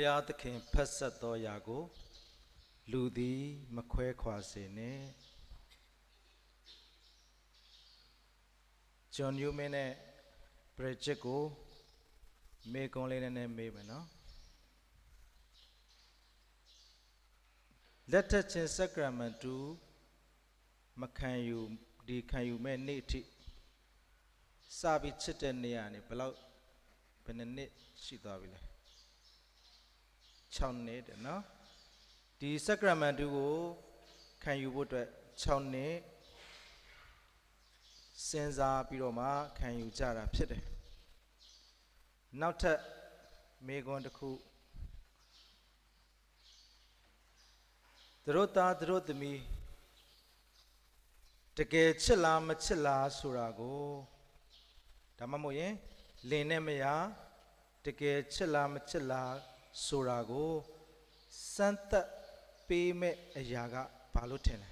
ဖျားသခင်ဖက်ဆက်သောယာကို လူသည်မခွဲခွာစေနှင့်ဂျွန်နျူမင်းနဲ့ဘရစ်ဂျစ်ကိုမေကွန်လေးနဲ့နဲ့မေးမယ်နော်လက်ထက်ချင်းစကရမန်တူမခံယူဒီခံယူမဲ့နေ့အထိစပြီးချစ်တဲ့နေရာနေဘယ်လောက်ဘယ်နှစ်နှစ်ရှိသွားပြီလဲ 6နှစ်တဲ့နော်ဒီစကရမန်တူကိုခံယူဖို့အတွက်6နှစ်စဉ်းစားပြီးတော့မှခံယူကြတာဖြစ်တယ်နောက်ထပ်မေခွန်းတစ်ခုသူတို့သားသူတို့သမီးတကယ်ချစ်လားမချစ်လားဆိုတာကိုဒါမှမဟုတ်ရင်လင်နဲ့မယားတကယ်ချစ်လားမချစ်လား ဆိုတာကိုစမ်းသပ်ပေးမဲ့အရာကဘာလို့ထင်လဲ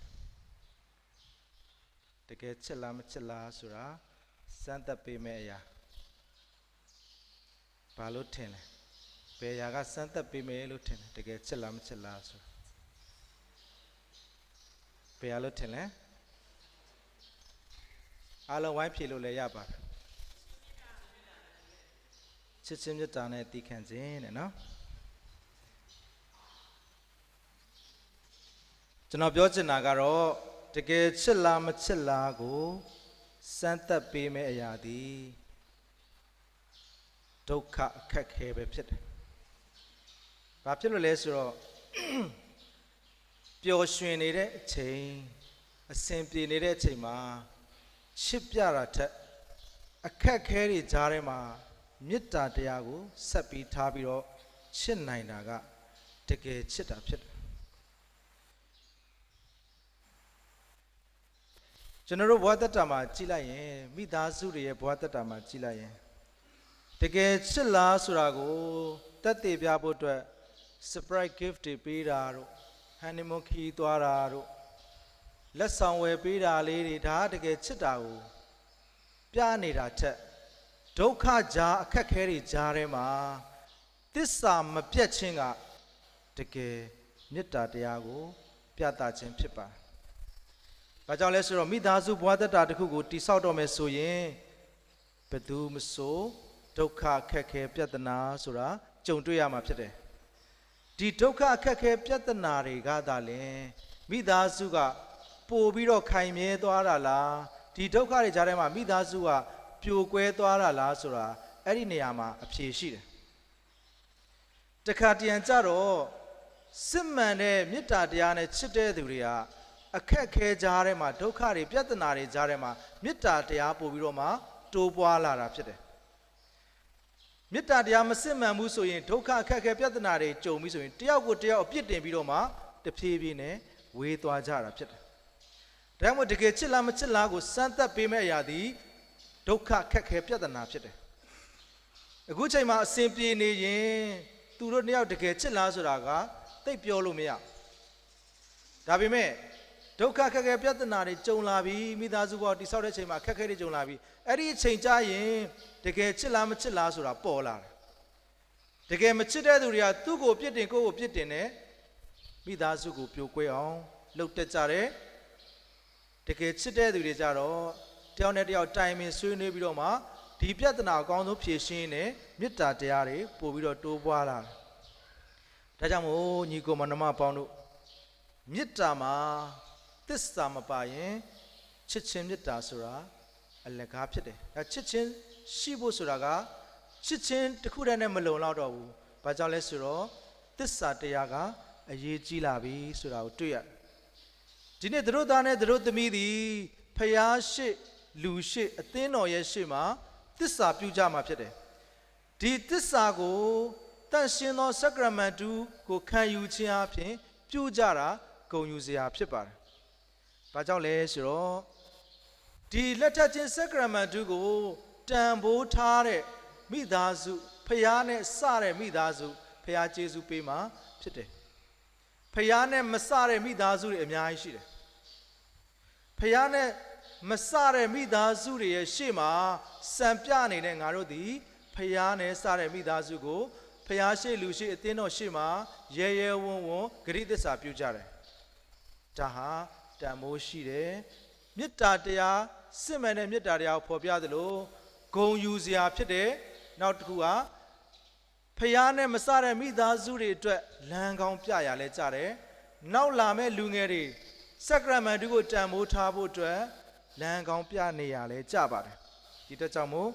တကယ်ချစ်လားမချစ်လားဆိုတာစမ်းသပ်ပေးမဲ့အရာဘာလို့ထင်လဲဘယ်အရာကစမ်းသပ်ပေးမယ်လို့ထင်လဲတကယ်ချစ်လားမချစ်လားဆိုတာဘယ်အရာလို့ထင်လဲအားလုံးဝိုင်းဖြေလို့လည်းရပါတယ်ချစ်ချင်းမြတ်တာနဲ့တည်ခံခြင်းတဲ့နော် ကျွန်တော်ပြောချင်တာကတော့တကယ်ချစ်လားမချစ်လားကိုစမ်းသပ်ပေးမယ့်အရာသည်ဒုက္ခအခက်ခဲပဲဖြစ်တယ်။ဘာဖြစ်လို့လဲဆိုတော့ပျော်ရွှင်နေတဲ့အချိန်အစဉ်ပြေနေတဲ့အချိန်မှာချစ်ပြတာထက်အခက်ခဲတွေကြားထဲမှာမေတ္တာတရားကိုဆက်ပြီးထားပြီးတော့ချစ်နိုင်တာကတကယ်ချစ်တာဖြစ်တယ် ကျွန်တော်တို့ဘဝတတ္တာမှာကြည်လိုက်ရင်မိသားစုတွေရဲ့ဘဝတတ္တာမှာကြည်လိုက်ရင်တကယ်ချစ်လားဆိုတာကိုတက်တည်ပြဖို့အတွက် surprise gift တွေပေးတာတို့ honeymoon ခီးသွားတာတို့လက်ဆောင်ဝယ်ပေးတာလေးတွေဒါကတကယ်ချစ်တာကိုပြနေတာထက်ဒုက္ခကြားအခက်ခဲတွေကြားထဲမှာသစ္စာမပြတ်ခြင်းကတကယ်မေတ္တာတရားကို ပြသခြင်းဖြစ်ပါတယ်။ ဘာကြောင့်လဲဆိုတော့မိသားစုဘဝတ္တတစ်ခုကိုတိဆောက်တော့မယ်ဆိုရင်ဘယ်သူမဆိုဒုက္ခအခက်ခဲပြဿနာဆိုတာကြုံတွေ့ရမှာဖြစ်တယ်။ဒီဒုက္ခအခက်ခဲပြဿနာတွေကသာလင်မိသားစုကပို့ပြီးတော့ခိုင်မြဲသွားတာလားဒီဒုက္ခတွေကြားထဲမှာမိသားစုကပြိုကွဲသွားတာလားဆိုတာအဲ့ဒီနေရာမှာအဖြေရှိတယ်။တခါတရံကြတော့စစ်မှန်တဲ့မေတ္တာတရားနဲ့ချစ်တဲ့သူတွေက အခက်ခဲကြားထဲမှာဒုက္ခတွေပြဿနာတွေကြားထဲမှာမေတ္တာတရားပို့ပြီးတော့မှတိုးပွားလာတာဖြစ်တယ်။မေတ္တာတရားမစစ်မှန်ဘူးဆိုရင်ဒုက္ခအခက်ခဲပြဿနာတွေကြုံပြီးဆိုရင်တယောက်ကိုတယောက်အပြစ်တင်ပြီးတော့မှတဖြည်းဖြည်းနဲ့ဝေးသွားကြတာဖြစ်တယ်။ဒါမှမဟုတ်တကယ်ချစ်လားမချစ်လားကိုစမ်းသပ်ပေးမဲ့အရာသည်ဒုက္ခအခက်ခဲပြဿနာဖြစ်တယ်။အခုချိန်မှာအစဉ်ပြေနေရင်သူတို့နှစ်ယောက်တကယ်ချစ်လားဆိုတာကသိပ်ပြောလို့မရဘူး။ဒါပေမဲ့ ဒုက္ခခက်ခဲပြဿနာတွေကြုံလာပြီးမိသားစုဘောတိဆောက်တဲ့ချိန်မှာခက်ခဲတွေကြုံလာပြီးအဲ့ဒီအချိန်ကြရင်တကယ်ချစ်လားမချစ်လားဆိုတာပေါ်လာတယ်တကယ်မချစ်တဲ့သူတွေကသူ့ကိုပြစ်တင်ကိုယ့်ကိုပြစ်တင်တယ်မိသားစုကိုပြိုကွဲအောင်လှုပ်တက်ကြတယ်တကယ်ချစ်တဲ့သူတွေကြတော့တယောက်နဲ့တယောက်တိုင်ပင်ဆွေးနွေးပြီးတော့မှဒီပြဿနာအကောင်းဆုံးဖြေရှင်းနေမေတ္တာတရားတွေပို့ပြီးတော့တိုးပွားလာတယ်ဒါကြောင့်မို့ညီကိုမနှမပေါင်းတို့မေတ္တာမှာ သစ္စာမပါရင်ချစ်ချင်းမေတ္တာဆိုတာအလကားဖြစ်တယ်။ဒါချစ်ချင်းရှိဖို့ဆိုတာကချစ်ချင်းတစ်ခုတည်းနဲ့မလုံလောက်တော့ဘူး။ဘာကြောင့်လဲဆိုတော့သစ္စာတရားကအရေးကြီးလာပြီဆိုတာကိုတွေ့ရတယ်။ဒီနေ့သူတို့သားနဲ့သူတို့သမီးသည်ဖျားရှိလူရှိအသင်းတော်ရဲ့ရှိမှာသစ္စာပြုကြမှာဖြစ်တယ်။ဒီသစ္စာကိုတန်ရှင်သောစကရမန်တူကိုခံယူခြင်းအပြင်ပြုကြတာဂုဏ်ယူစရာဖြစ်ပါတယ်။ ဘာကြောင့်လဲဆိုတော့ဒီလက်ထပ်ချင်းစကရမန်တုကိုတန်ဖိုးထားတဲ့မိသားစုဖျားနဲ့စတဲ့မိသားစုဖျားကျေးဇူးပေးမှာဖြစ်တယ်ဖျားနဲ့မစတဲ့မိသားစုတွေအများကြီးရှိတယ်ဖျားနဲ့မစတဲ့မိသားစုတွေရဲ့ရှေ့မှာစံပြနေတဲ့ငါတို့သည်ဖျားနဲ့စတဲ့မိသားစုကိုဖျားရှိလူရှိအသင်းတော်ရှိမှာရဲရဲဝံ့ဝံ့ဂရိသစ္စာပြုကြတယ်ဒါဟာ တန်မိုးရှိတယ်မေတ္တာတရားစစ်မှန်တဲ့မေတ္တာတရားကိုဖော်ပြသလိုဂုံယူစရာဖြစ်တယ်နောက်တစ်ခုကဖျားနဲ့မစတဲ့မိသားစုတွေအတွက်လမ်းကောင်းပြရလဲကြတယ်နောက်လာမဲ့လူငယ်တွေစက္ကရမန်တုကိုတန်မိုးထားဖို့အတွက်လမ်းကောင်းပြနေရလဲကြပါတယ်ဒီအတွက်ကြောင့်မို့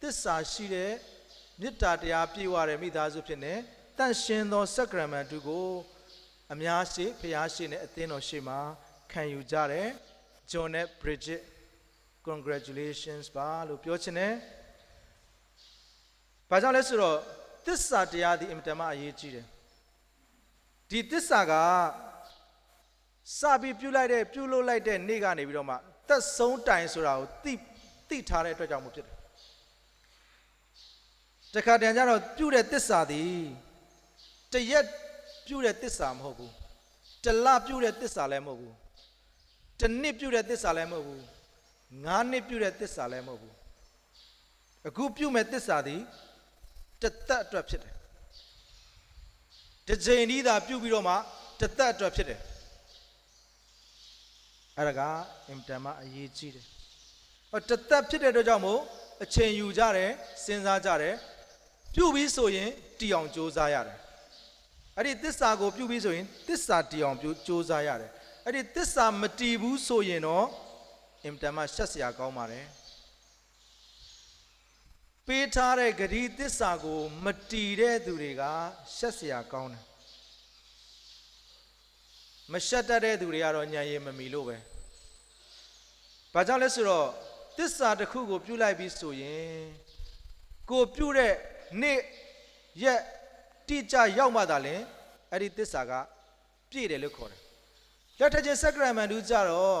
သစ္စာရှိတဲ့မေတ္တာတရားပြည့်ဝတဲ့မိသားစုဖြစ်နေတန့်ရှင်းသောစက္ကရမန်တုကိုအများရှိဖျားရှိနဲ့အသင်းတော်ရှိမှာ ခံယူကြတယ်။ John နဲ့ Bridget congratulations ပါလို့ပြောချင်တယ်။ဘာကြောင့်လဲဆိုတော့သစ္စာတရားဒီအင်မတန်မှအရေးကြီးတယ်။ဒီသစ္စာကစပြီးပြုလိုက်တဲ့ပြုလုပ်လိုက်တဲ့နေ့ကနေပြီးတော့မှသက်ဆုံးတိုင်ဆိုတာကိုသိသိထားတဲ့အတွက်ကြောင့်မို့ဖြစ်တယ်တခါတည်းကျတော့ပြုတဲ့တစ္ဆာသည်တရက်ပြုတဲ့တစ္ဆာမဟုတ်ဘူးတလပြုတဲ့တစ္ဆာလည်းမဟုတ်ဘူး တနှစ်ပြုတဲ့တစ္ဆာလည်းမဟုတ်ဘူးငါးနှစ်ပြုတဲ့တစ္ဆာလည်းမဟုတ်ဘူးအခုပြုမဲ့တစ္ဆာသည်တသက်အတွက်ဖြစ်တယ်တစ်ချိန်ဤသာပြုပြီးတော့မှတသက်အတွက်ဖြစ်တယ်အဲ့ဒါကအင်တန်မှအရေးကြီးတယ်ဟောတသက်ဖြစ်တဲ့အတွက်ကြောင့်မို့အချိန်ယူကြတယ်စဉ်းစားကြတယ်ပြုတ်ပြီးဆိုရင်တီအောင်စူးစမ်းရတယ်အဲ့ဒီသစ္စာကိုပြုတ်ပြီးဆိုရင်သစ္စာတီအောင်ပြုစူးစမ်းရတယ် အဲ့ဒီသစ္စာမတီဘူးဆိုရင်တော့အင်တန်မှရှက်စရာကောင်းပါတယ်ပေးထားတဲ့ဂရီသစ္စာကိုမတီတဲ့သူတွေကရှက်စရာကောင်းတယ်မရှက်တတ်တဲ့သူတွေကတော့ညံရည်မမီလို့ပဲဘာကြောင့်လဲဆိုတော့သစ္စာတစ်ခုကိုပြုတ်လိုက်ပြီးဆိုရင်ကိုပြုတ်တဲ့နေ့ရက်တိကျရောက်မှသာလင်အဲ့ဒီသစ္စာကပြည့်တယ်လို့ခေါ်တယ်။ လက်ထက်ချင်းစက္ကရမန်တူကြတော့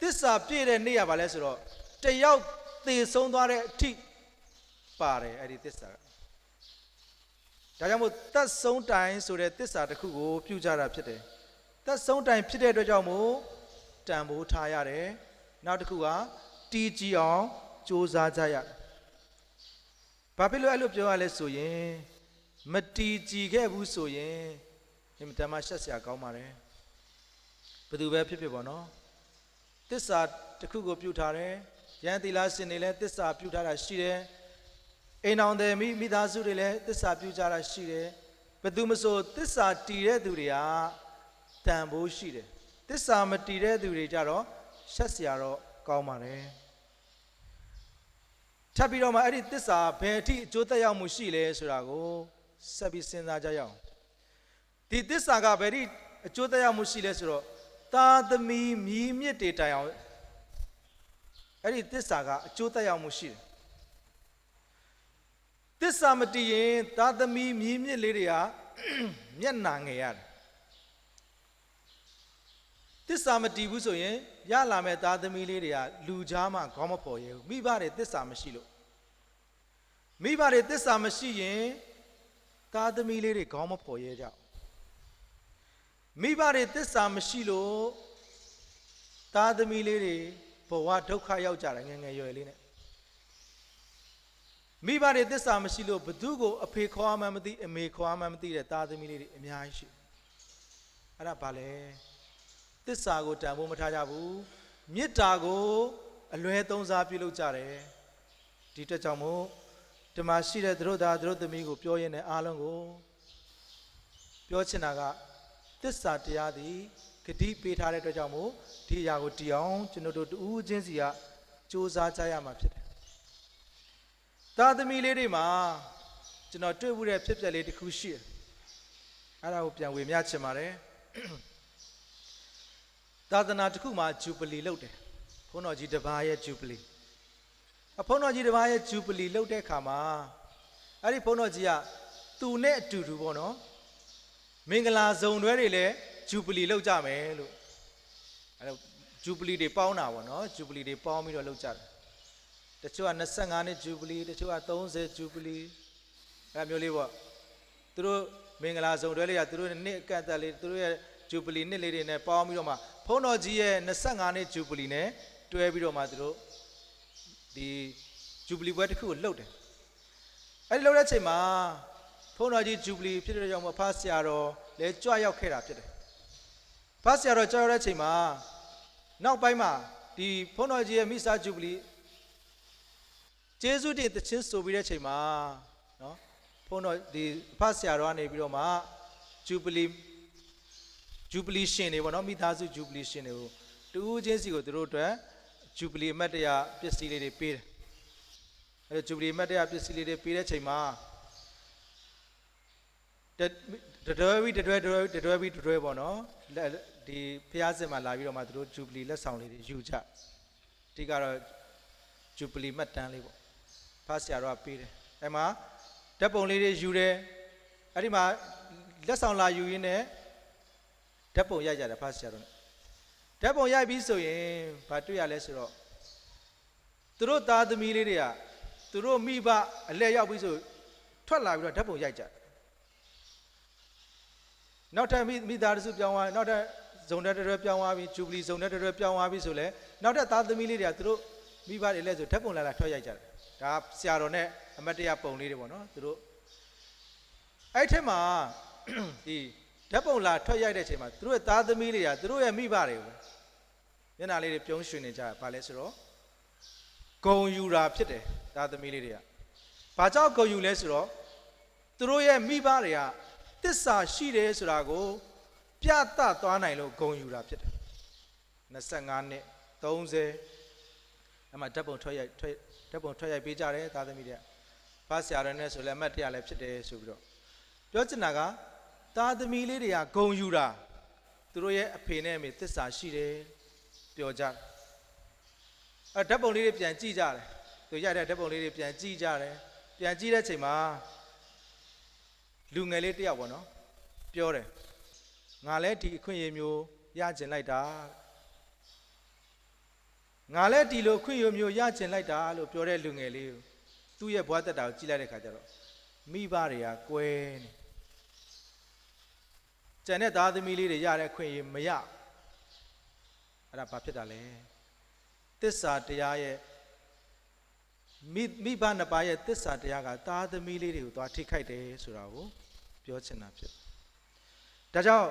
သစ္စာပြည့်တဲ့နေ့ရပါလဲဆိုတော့တယောက်သေဆုံးသွားတဲ့အထိပါတယ်အဲ့ဒီသစ္စာက။ဒါကြောင့်မို့တတ်ဆုံးတိုင်ဆိုတဲ့သစ္စာတစ်ခုကိုပြုကြတာဖြစ်တယ်။တတ်ဆုံးတိုင်ဖြစ်တဲ့အတွက်ကြောင့်မို့တန်ဖိုးထားရတယ်။နောက်တစ်ခုကတီးကြည့်အောင်စူးစမ်းကြရတယ်။ဘာဖြစ်လို့အဲ့လိုပြောရလဲဆိုရင်မတီးကြည်ခဲ့ဘူးဆိုရင်အင်မတန်မှရှက်စရာကောင်းပါတယ်။ ဘယ်သူပဲဖြစ်ဖြစ်ပေါ့နော်။သစ္စာတစ်ခုကိုပြုထားတယ်။ယန္တိလာရှင်တွေလည်းသစ္စာပြုထားတာရှိတယ်။အိမ်အောင်တယ်မိမိသားစုတွေလည်းသစ္စာပြုကြတာရှိတယ်။ဘယ်သူမဆိုသစ္စာတည်တဲ့သူတွေကတန်ဖိုးရှိတယ်။သစ္စာမတည်တဲ့သူတွေကြတော့ရှက်စရာတော့ကောင်းပါတယ်။ထပ်ပြီးတော့မှအဲ့ဒီသစ္စာဘယ်အထိအကျိုးသက်ရောက်မှုရှိလဲဆိုတာကိုဆက်ပြီးစဉ်းစားကြရအောင်ဒီသစ္စာကဘယ်အထိအကျိုးသက်ရောက်မှုရှိလဲဆိုတော့ သာသမီမြည်မြစ်တွေတိုင်အောင်အဲ့ဒီသစ္စာကအကျိုးသက်ရောက်မှုရှိတယ်သစ္စာမတည်ရင်သာသမီမြည်မြစ်လေးတွေကမျက်နာငယ်ရတယ်သစ္စာမတည်ဘူးဆိုရင်ရလာမဲ့သားသမီးလေးတွေကလူကြားမှာခေါင်းမပေါ်ရဲဘူးမိဘတွေသစ္စာမရှိလို့မိဘတွေသစ္စာမရှိရင်သားသမီးလေးတွေခေါင်းမပေါ်ရဲကြဘူး မိဘတွေသစ္စာမရှိလို့သားသမီးလေးတွေဘဝဒုက္ခရောက်ကြတယ်ငယ်ငယ်ရွယ်လေးနဲ့မိဘတွေသစ္စာမရှိလို့ဘသူကိုအဖေခေါ်မှမသိအမေခေါ်မှမသိတဲ့သားသမီးလေးတွေအများကြီးရှိအဲ့ဒါဘာလဲသစ္စာကိုတန်ဖိုးမထားကြဘူးမေတ္တာကိုအလွဲသုံးစားပြုလုပ်ကြတယ်ဒီတက်ကြောင့်မို့ဒီမှာရှိတဲ့သူတို့သားသူတို့သမီးကိုပြောရင်းနဲ့အားလုံးကိုပြောချင်တာက သစ္စာတရားသည်ဂတိပေးထားတဲ့အတွက်ကြောင့်မို့ဒီအရာကိုတည်အောင်ကျွန်တော်တို့တူးချင်းစီကစူးစမ်းကြရမှာဖြစ်တယ်သားသမီးလေးတွေမှာကျွန်တော်တွေ့ဘူးတဲ့ဖြစ်ပျက်လေးတစ်ခုရှိတယ်အဲ့ဒါကိုပြန်ဝေမျှချင်ပါတယ်သာသနာတစ်ခုမှာဂျူဘလီလုပ်တယ်ဘုန်းတော်ကြီးတစ်ပါးရဲ့ဂျူဘလီအဘုန်းတော်ကြီးတစ်ပါးရဲ့ဂျူဘလီလုပ်တဲ့အခါမှာအဲ့ဒီဘုန်းတော်ကြီးကသူနဲ့အတူတူပေါ့နော် မင်္ဂလာစုံတွဲတွေလည်းဂျူဘလီလုပ်ကြမယ်လို့အဲ့တော့ဂျူဘလီတွေပေါင်းတာပေါ့နော်ဂျူဘလီတွေပေါင်းပြီးတော့လုပ်ကြတယ်တချို့က25နှစ်ဂျူဘလီတချို့က30ဂျူဘလီအဲ့မျိုးလေးပေါ့သူတို့မင်္ဂလာစုံတွဲလေးကသူတို့နှစ်အကန့်အသတ်လေးသူတို့ရဲ့ဂျူဘလီနှစ်လေးတွေနဲ့ပေါင်းပြီးတော့မှဖုန်းတော်ကြီးရဲ့25နှစ်ဂျူဘလီနဲ့တွဲပြီးတော့မှသူတို့ဒီဂျူဘလီပွဲတစ်ခုကိုလှုပ်တယ်အဲ့ဒီလှုပ်တဲ့ချိန်မှာ ဖုန်းတော်ကြီးဂျူဘလီဖြစ်တဲ့ကြောင့်မို့ဖားဆရာတော်လည်းကြွရောက်ခဲ့တာဖြစ်တယ်ဖားဆရာတော်ကြွရောက်တဲ့အချိန်မှာနောက်ပိုင်းမှာဒီဖုန်းတော်ကြီးရဲ့မိစာဂျူဘလီကျေးဇူးတင်သချင်းဆိုပြီးတဲ့အချိန်မှာနော်ဖုန်းတော်ဒီဖားဆရာတော်ကနေပြီးတော့မှဂျူဘလီဂျူဘလီရှင်တွေပေါ့နော်မိသားစုဂျူဘလီရှင်တွေကိုတူးချင်းစီကိုသူတို့အတွက်ဂျူဘလီအမတ်တရားပစ္စည်းလေးတွေပေးတယ်အဲဂျူဘလီအမတ်တရားပစ္စည်းလေးတွေပေးတဲ့အချိန်မှာ တတတွဲပြီးတတွဲတတွဲတတွဲပြီးတတွဲပေါ့နော်လက်ဒီဖျားစစ်မှာလာပြီးတော့မှသူတို့ဂျူဘလီလက်ဆောင်လေးတွေယူကြဒီကတော့ဂျူဘလီမှတ်တမ်းလေးပေါ့ဖားဆရာတော်ကပေးတယ်အဲမှာဓာတ်ပုံလေးတွေယူတယ်အဲ့ဒီမှာလက်ဆောင်လာယူရင်းနဲ့ဓာတ်ပုံရိုက်ကြတယ်ဖားဆရာတော်နဲ့ဓာတ်ပုံရိုက်ပြီးဆိုရင်ဘာတွေ့ရလဲဆိုတော့သူတို့သားသမီးလေးတွေကသူတို့မိဘအလဲရောက်ပြီးဆိုထွက်လာပြီးတော့ဓာတ်ပုံရိုက်ကြတယ် နောက်ထပ်မိမိသားစုပြောင်းသွားနောက်ထပ်ဇုံတက်တက်တက်ပြောင်းသွားပြီဂျူဘလီဇုံတက်တက်တက်ပြောင်းသွားပြီဆိုလဲနောက်ထပ်သားသမီးလေးတွေကသူတို့မိဘတွေလဲဆိုဓာတ်ပုံလာလာထွက်ရိုက်ကြတယ်ဒါဆရာတော်နဲ့အမတ်တရပုံလေးတွေပေါ့နော်သူတို့အဲ့ထက်မှာဒီဓာတ်ပုံလာထွက်ရိုက်တဲ့အချိန်မှာသူတို့ရဲ့သားသမီးတွေကသူတို့ရဲ့မိဘတွေကိုမျက်နှာလေးတွေပြုံးရွှင်နေကြတယ်ဘာလဲဆိုတော့ဂုံယူတာဖြစ်တယ်သားသမီးလေးတွေကဘာကြောင့်ဂုံယူလဲဆိုတော့သူတို့ရဲ့မိဘတွေက တစ္ဆာရှိတယ်ဆိုတာကို ပြသသွားနိုင်လို့ဂုံယူတာဖြစ်တယ်25နှစ်30အမှဓာတ်ပုံထွက်ရိုက်ထွက်ဓာတ်ပုံထွက်ရိုက်ပေးကြတယ်သားသမီးတွေကဖားဆရာတော်နဲ့ဆိုလည်းအမှတ်တရလည်းဖြစ်တယ်ဆိုပြီးတော့ပြောချင်တာကသားသမီးလေးတွေကဂုံယူတာသူတို့ရဲ့အဖေနဲ့အမေတစ္ဆာရှိတယ်ပြောကြတယ်အဲဓာတ်ပုံလေးတွေပြန်ကြည့်ကြတယ်သူရိုက်တဲ့ဓာတ်ပုံလေးတွေပြန်ကြည့်ကြတယ်ပြန်ကြည့်တဲ့ချိန်မှာ လူငယ်လေးတစ်ယောက်ပေါ့နော်ပြောတယ်ငါလည်းဒီအခွင့်အရေးမျိုးရကျင်လိုက်တာငါလည်းဒီလိုအခွင့်အရေးမျိုးရကျင်လိုက်တာလို့ပြောတဲ့လူငယ်လေးကိုသူ့ရဲ့ဘဝတက်တာကိုကြည့်လိုက်တဲ့ခါကျတော့မိဘတွေကကွဲနေကျန်တဲ့သားသမီးလေးတွေရတဲ့အခွင့်အရေးမရအဲ့ဒါဘာဖြစ်တာလဲသစ္စာတရားရဲ့ မိမိဘနှစ်ပါးရဲ့သစ္စာတရားကသားသမီးလေးတွေကိုသွားထိခိုက်တယ်ဆိုတာကိုပြောချင်တာဖြစ်ဒါကြောင့်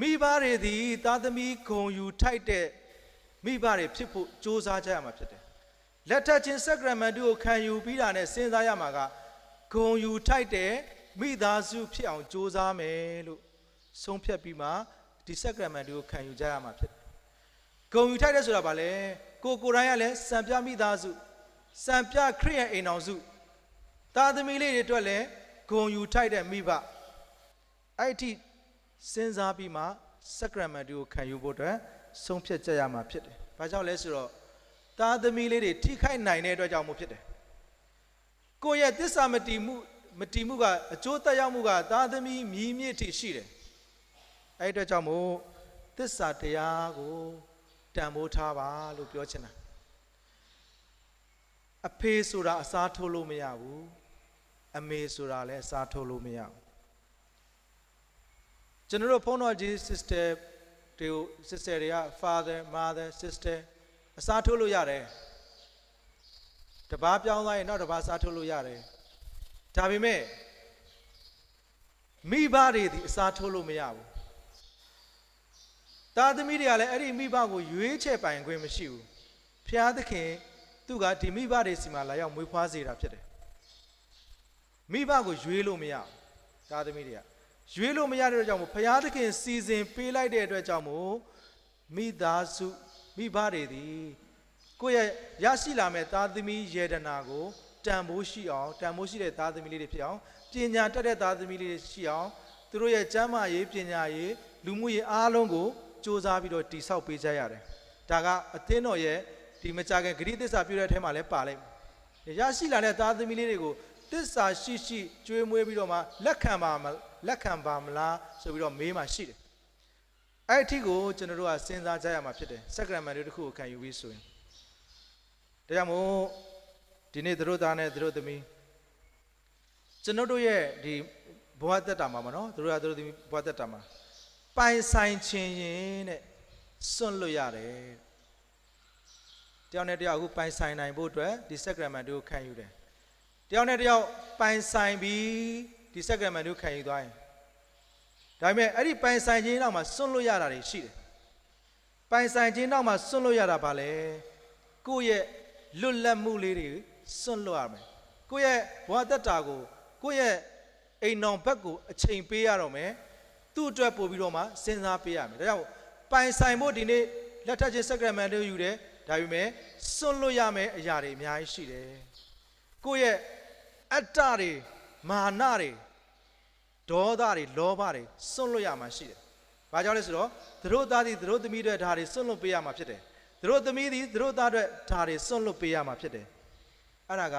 မိဘတွေသည်သားသမီးဂုံယူထိုက်တဲ့မိဘတွေဖြစ်ဖို့ကြိုးစားကြရမှာဖြစ်တယ်လက်ထပ်ချင်းစက္ကရမန်တုကိုခံယူပြီးတာနဲ့စဉ်းစားရမှာကဂုံယူထိုက်တဲ့မိသားစုဖြစ်အောင်ကြိုးစားမယ်လို့ဆုံးဖြတ်ပြီးမှဒီစက္ကရမန်တုကိုခံယူကြရမှာဖြစ်တယ်ဂုံယူထိုက်တဲ့ဆိုတာဗာလဲ ကိုကိုယ်တိုင်ကလည်းစံပြမိသားစုစံပြခရိယန်အိမ်အောင်စုသားသမီးလေးတွေအတွက်လည်းဂုံယူထိုက်တဲ့မိဘအဲ့ဒီစဉ်းစားပြီးမှစက္ကရမန်တုကိုခံယူဖို့အတွက်ဆုံးဖြတ်ကြရမှာဖြစ်တယ်။ဘာကြောင့်လဲဆိုတော့သားသမီးလေးတွေထိခိုက်နိုင်တဲ့အတွက်ကြောင့်မို့ဖြစ်တယ်။ကိုယ့်ရဲ့တစ္ဆာမတီမှုမတီမှုကအကျိုးသက်ရောက်မှုကသားသမီးမြည်မြစ်ထိရှိတယ်။အဲ့ဒီအတွက်ကြောင့်မို့တစ္ဆာတရားကို တန်ဖိုးထားပါလို့ပြောချင်တာ။အဖေဆိုတာအစားထိုးလို့မရဘူး။အမေဆိုတာလည်းအစားထိုးလို့မရဘူး။ကျွန်တော်တို့ဖုန်းတော်ကြီး sister တွေကို sister တွေက father mother sister အစားထိုးလို့ရတယ်တပားပြောင်းသွားရင်နောက်တပားစားထိုးလို့ရတယ်ဒါပေမဲ့မိဘတွေဒီအစားထိုးလို့မရဘူး သားသမီးတွေကလည်းအဲ့ဒီမိဘကိုရွေးချယ်ပိုင်ခွင့်မရှိဘူးဖျားသခင်သူကဒီမိဘတွေစီမှာလာရောက်မွေးဖွားစေတာဖြစ်တယ်မိဘကိုရွေးလို့မရဘူးသားသမီးတွေကရွေးလို့မရတဲ့အတွက်ကြောင့်မို့ဖျားသခင်စီစဉ်ပေးလိုက်တဲ့အတွက်ကြောင့်မို့မိသားစုမိဘတွေသည်ကိုယ့်ရဲ့ရရှိလာမဲ့သားသမီးယေဒနာကိုတန်ဖိုးရှိအောင်တန်ဖိုးရှိတဲ့သားသမီးလေးတွေဖြစ်အောင်ပညာတတ်တဲ့သားသမီးလေးတွေရှိအောင်သူတို့ရဲ့ကျမ်းမာရေးပညာရေးလူမှုရေးအားလုံးကို စ조사ပြီးတော့တိဆောက်ပေးကြရတယ်ဒါကအသင်းတော်ရဲ့ဒီမကြခင်ဂရိသစ္စာပြုတဲ့အထဲမှာလည်းပါလိုက်မယ်ရရှိလာတဲ့သားသမီးလေးတွေကိုသစ္စာရှိရှိကျွေးမွေးပြီးတော့မှလက်ခံပါမလက်ခံပါမလားဆိုပြီးတော့မေးမှရှိတယ်အဲ့အထိကိုကျွန်တော်တို့ကစဉ်းစားကြရမှာဖြစ်တယ်စက္ကရမန်တွေတစ်ခုကိုခံယူပြီးဆိုရင်ဒါကြောင့်မို့ဒီနေ့သူတို့သားနဲ့သူတို့သမီးကျွန်တော်တို့ရဲ့ဒီဘဝတက်တာမှာမနော်သူတို့ကသူတို့သမီးဘဝတက်တာမှာ ပိုင်ဆိုင်ခြင်းရင်တဲ့စွန့်လွတ်ရတယ်တယောက်နဲ့တယောက်အခုပိုင်ဆိုင်နိုင်ဖို့အတွက်ဒီစက္ကရမန်တွေကိုခံယူတယ်တယောက်နဲ့တယောက်ပိုင်ပိုင်ဆိုင်ပြီးဒီစက္ကရမန်တို့ခံယူသွားရင်ဒါပေမဲ့အဲ့ဒီပိုင်ဆိုင်ခြင်းနောက်မှာစွန့်လွတ်ရတာတွေရှိတယ်ပိုင်ဆိုင်ခြင်းနောက်မှာစွန့်လွတ်ရတာပါလေကိုယ့်ရဲ့လွတ်လပ်မှုလေးတွေစွန့်လွတ်ရမယ်ကိုယ့်ရဲ့ဘဝတက်တာကိုကိုယ့်ရဲ့အိမ်တော်ဘက်ကိုအချိန်ပေးရတော့မယ် သူ့အတွက်ပို့ပြီးတော့မှစဉ်းစားပေးရမယ်ဒါကြောင့်ပိုင်ဆိုင်ဖို့ဒီနေ့လက်ထပ်ခြင်းစက္ကရမန်တို့ယူတယ်ဒါပေမဲ့စွန့်လွတ်ရမယ်အရာတွေအများကြီးရှိတယ်ကိုယ့်ရဲ့အတ္တတွေမာနတွေဒေါသတွေလောဘတွေစွန့်လွတ်ရမှာရှိတယ်။ဘာကြောင့်လဲဆိုတော့သူတို့သားသည်သူတို့သမီးတွေဓာတ်တွေစွန့်လွတ်ပေးရမှာဖြစ်တယ်။သူတို့သမီးသည်သူတို့သားတွေဓာတ်တွေစွန့်လွတ်ပေးရမှာဖြစ်တယ်။အဲ့ဒါက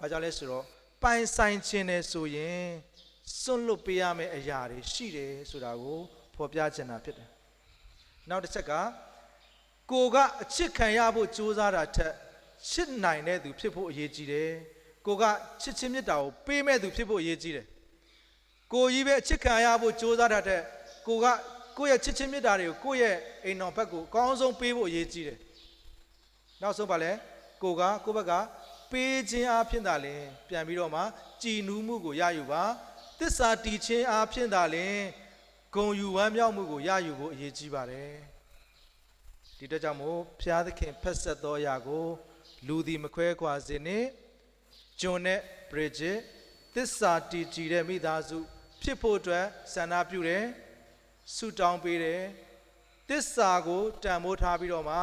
ဘာကြောင့်လဲဆိုတော့ပိုင်ဆိုင်ခြင်းနဲ့ဆိုရင် စွန့်လွတ်ပေးရမယ့်အရာတွေရှိတယ်ဆိုတာကိုဖော်ပြချင်တာဖြစ်တယ်။နောက်တစ်ချက်ကကိုကအချစ်ခံရဖို့ကြိုးစားတာထက်ချစ်နိုင်တဲ့သူဖြစ်ဖို့အရေးကြီးတယ်။ကိုကချစ်ချင်းမြတ်တာကိုပေးမဲ့သူဖြစ်ဖို့အရေးကြီးတယ်။ကိုကြီးပဲအချစ်ခံရဖို့ကြိုးစားတာတဲ့ကိုကကိုယ့်ရဲ့ချစ်ချင်းမြတ်တာတွေကိုကိုယ့်ရဲ့အိမ်တော်ဘက်ကိုအကောင်းဆုံးပေးဖို့အရေးကြီးတယ်။နောက်ဆုံးပါလဲကိုကကိုယ့်ဘက်ကပေးခြင်းအားဖြင့်သာလင်ပြန်ပြီးတော့မှကြည်နူးမှုကိုရယူပါ။ သစ္စာတည်ခြင်းအားဖြင့်သာလင်ဂုံယူဝမ်းမြောက်မှုကိုရယူဖို့အရေးကြီးပါတယ်။ဒီအတွက်ကြောင့်မို့ဖျားသခင်ဖက်ဆက်သောအရာကို လူသည်မခွဲခွာစေနှင့်ဂျွန်နဲ့ဘရစ်ဂျစ်သစ္စာတည်ကြည်တဲ့မိသားစု ဖြစ်ဖို့အတွက်ဆန္ဒပြုတယ်ဆုတောင်းပေးတယ်သစ္စာကိုတန်ဖိုးထားပြီးတော့မှ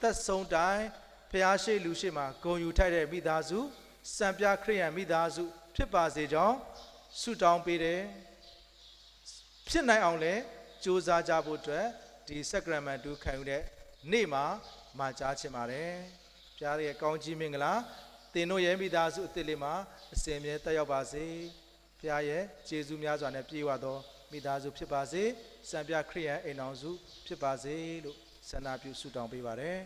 သက်ဆုံးတိုင်းဖျားရှိလူရှိမှာဂုံယူထိုက်တဲ့မိသားစုစံပြခရိယန်မိသားစု ဖြစ်ပါစေကြောင်း ဆုတောင်းပေးတယ်ဖြစ်နိုင်အောင်လဲစူးစမ်းကြဖို့အတွက်ဒီစက္ကရမန်တူခံယူတဲ့နေ့မှာမှာကြားချင်ပါတယ်ဖျားရဲ့ကောင်းကြီးမင်္ဂလာသင်တို့ရဲ့မိသားစုအသစ်လေးမှာအစဉ်အမြဲတက်ရောက်ပါစေဖျားရဲ့ကျေးဇူးများစွာနဲ့ပြည့်ဝသောမိသားစုဖြစ်ပါစေစံပြခရိယန်အိမ်တော်စုဖြစ်ပါစေလို့ဆန္ဒပြုဆုတောင်းပေးပါတယ်